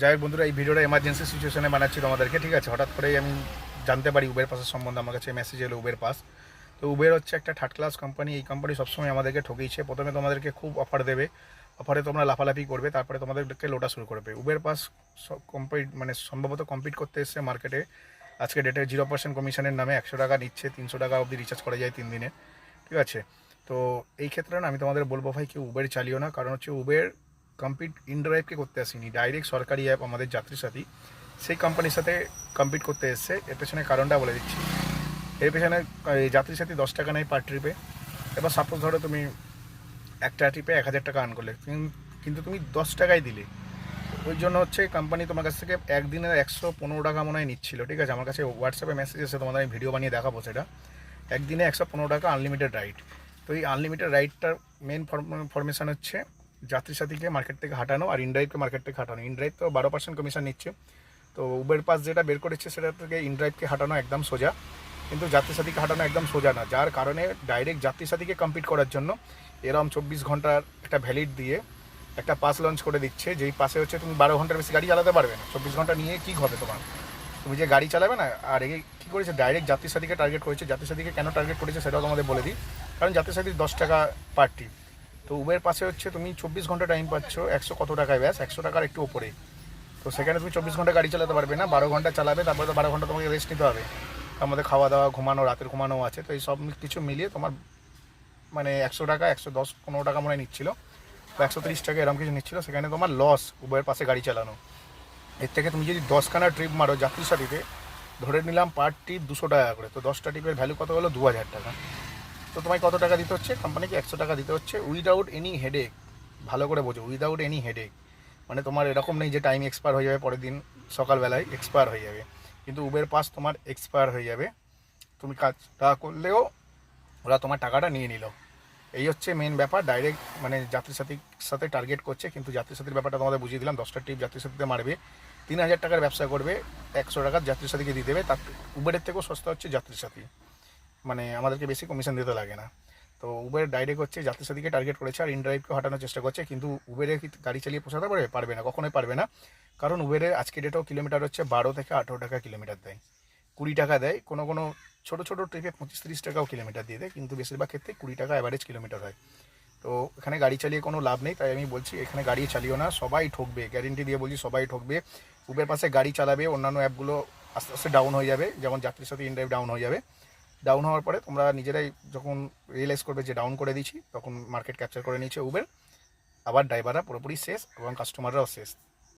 যাই হোক বন্ধুরা, এই ভিডিওটা এমার্জেন্সি সিচুয়েশনে বানাচ্ছি তোমাদেরকে, ঠিক আছে? হঠাৎ করেই আমি জানতে পারি উবের পাসের সম্বন্ধে আমার কাছে মেসেজ এলো উবের পাস তো উবের হচ্ছে একটা থার্ড ক্লাস কোম্পানি এই কোম্পানি সবসময় আমাদেরকে ঠকিয়েছে। প্রথমে তোমাদেরকে খুব অফার দেবে। অফারে তোমরা লাফালাফি করবে, তারপরে তোমাদেরকে লোটা শুরু করবে উবের পাস কম্পিট মানে সম্ভবত কম্পিট করতে এসছে মার্কেটে আজকে ডেটে জিরো পার্সেন্ট কমিশনের নামে একশো টাকা নিচ্ছে, তিনশো টাকা অবধি রিচার্জ করা যায় তিন দিনে ঠিক আছে? তো এই ক্ষেত্রে না, আমি তোমাদের বলব ভাই, কেউ উবের চালিও না। কারণ হচ্ছে উবের কম্পিট ইনড্রাইভকে করতে আসিনি ডাইরেক্ট সরকারি অ্যাপ আমাদের যাত্রী সাথী, সেই কোম্পানির সাথে কম্পিট করতে এসছে। এর পেছনে কারণটা বলে দিচ্ছি। এর পেছনে, এই যাত্রী সাথী দশ টাকা নেয় পার ট্রিপে এবার সাপোজ ধরো তুমি একটা ট্রিপে এক হাজার টাকা আর্ন করলে কিন্তু তুমি দশ টাকায় দিলে। ওই জন্য হচ্ছে কোম্পানি তোমার কাছ থেকে একদিনে একশো পনেরো টাকা মনে হয় নিচ্ছিল, ঠিক আছে? আমার কাছে হোয়াটসঅ্যাপে মেসেজ এসে তোমাদের আমি ভিডিও বানিয়ে দেখাবো সেটা। একদিনে একশো পনেরো টাকা আনলিমিটেড রাইড তো এই আনলিমিটেড রাইডটার মেন ফরমেশন হচ্ছে যাত্রী সাথীকে মার্কেট থেকে হাঁটানো আর ইনড্রাইভকে মার্কেট থেকে হাঁটানো। ইনড্রাইভ তো বারো পার্সেন্ট কমিশন নিচ্ছে। তো উবের পাস যেটা বের করেছে সেটা থেকে ইনড্রাইভকে হাঁটানো একদম সোজা। কিন্তু যাত্রী সাথীকে হাঁটানো একদম সোজা না। যার কারণে ডাইরেক্ট যাত্রী সাথীকে কম্পিট করার জন্য এরম চব্বিশ ঘণ্টার একটা ভ্যালিড দিয়ে একটা পাস লঞ্চ করে দিচ্ছে। যেই পাশে হচ্ছে তুমি বারো ঘণ্টার বেশি গাড়ি চালাতে পারবে না। চব্বিশ ঘণ্টা নিয়ে কী হবে তোমার? তুমি যে গাড়ি চালাবে না, আর এই কী করেছে? ডাইরেক্ট যাত্রী সাথীকে টার্গেট করেছে। যাত্রী সাথীকে কেন টার্গেট করেছে সেটাও তোমাদের বলে দিই। কারণ যাত্রী সাথী দশ টাকা পার ট্রিপ তো উবের পাশে হচ্ছে তুমি চব্বিশ ঘণ্টা টাইম পাচ্ছ, একশো কত টাকায়? ব্যাস, একশো টাকার একটু ওপরে। তো সেখানে তুমি চব্বিশ ঘণ্টা গাড়ি চালাতে পারবে না, বারো ঘণ্টা চালাবে, তারপরে তো বারো ঘণ্টা তোমাকে রেস্ট নিতে হবে। তার মধ্যে খাওয়া দাওয়া ঘুমানো, রাতের ঘুমানো আছে, তো এই সব কিছু মিলিয়ে তোমার মানে একশো টাকা, একশো দশ, পনেরো টাকা মনে নিচ্ছিল। বা একশো তিরিশ টাকা এরকম কিছু নিচ্ছিল, সেখানে তোমার লস উবের পাশে গাড়ি চালানো। এর থেকে তুমি যদি দশখানা ট্রিপ মারো যাত্রী সাথীতে, ধরে নিলাম পার ট্রিপ দুশো টাকা করে, তো দশটা ট্রিপের ভ্যালু কত হলো? দু হাজার টাকা। তো তোমায় কত টাকা দিতে হচ্ছে? কোম্পানিকে একশো টাকা দিতে হচ্ছে। উইদাউট এনি হেডেক ভালো করে বোঝো উইদাউট এনি হেডেক মানে তোমার এরকম নেই যে টাইম এক্সপায়ার হয়ে যাবে পরের দিন, সকালবেলায় এক্সপায়ার হয়ে যাবে। কিন্তু উবের পাস তোমার এক্সপায়ার হয়ে যাবে। তুমি কাজটা করলেও ওরা তোমার টাকাটা নিয়ে নিল। এই হচ্ছে মেন ব্যাপার। ডাইরেক্ট মানে যাত্রী সাথীর সাথে টার্গেট করছে, কিন্তু যাত্রী সাথীর ব্যাপারটা তোমাদের বুঝিয়ে দিলাম। দশটা ট্রিপ যাত্রী সাথীতে মারবে। তিন হাজার টাকার ব্যবসা করবে, একশো টাকার যাত্রী সাথীকে দিয়ে দেবে। তার উবেরের থেকেও সস্তা হচ্ছে যাত্রী সাথী মানে আমাদেরকে বেশি কমিশন দিতে লাগে না। তো উবের ডাইরেক্ট হচ্ছে, যাত্রী সাথীকে টার্গেট করেছে, আর ইনড্রাইভকে হটানোর চেষ্টা করছে, কিন্তু উবেরে কি গাড়ি চালিয়ে পোষাতে পারবে পারবে না, কখনোই পারবে না। কারণ উবেরে আজকে ডেটেও কিলোমিটার হচ্ছে বারো থেকে আঠেরো টাকা কিলোমিটার দেয়। কুড়ি টাকা দেয়, কোনো কোনো ছোটো ছোটো ট্রিপে পঁচিশ তিরিশ টাকাও কিলোমিটার দিয়ে দেয়, কিন্তু বেশিরভাগ ক্ষেত্রে কুড়ি টাকা অ্যাভারেজ কিলোমিটার হয়। তো এখানে গাড়ি চালিয়ে কোনো লাভ নেই, তাই আমি বলছি এখানে গাড়ি চালিও না, সবাই ঠকবে। গ্যারেন্টি দিয়ে বলছি সবাই ঠকবে। উবের পাশে গাড়ি চালাবে, অন্যান্য অ্যাপগুলো আস্তে আস্তে ডাউন হয়ে যাবে, যেমন যাত্রীর সাথে ইনড্রাইভ ডাউন হয়ে যাবে। ডাউন হওয়ার পরে তোমরা নিজেরাই যখন রিয়েলাইজ করবে যে ডাউন করে দিচ্ছি তখন মার্কেট ক্যাপচার করে নিয়েছে উবের আবার ড্রাইভাররা পুরোপুরি শেষ এবং কাস্টমাররাও শেষ।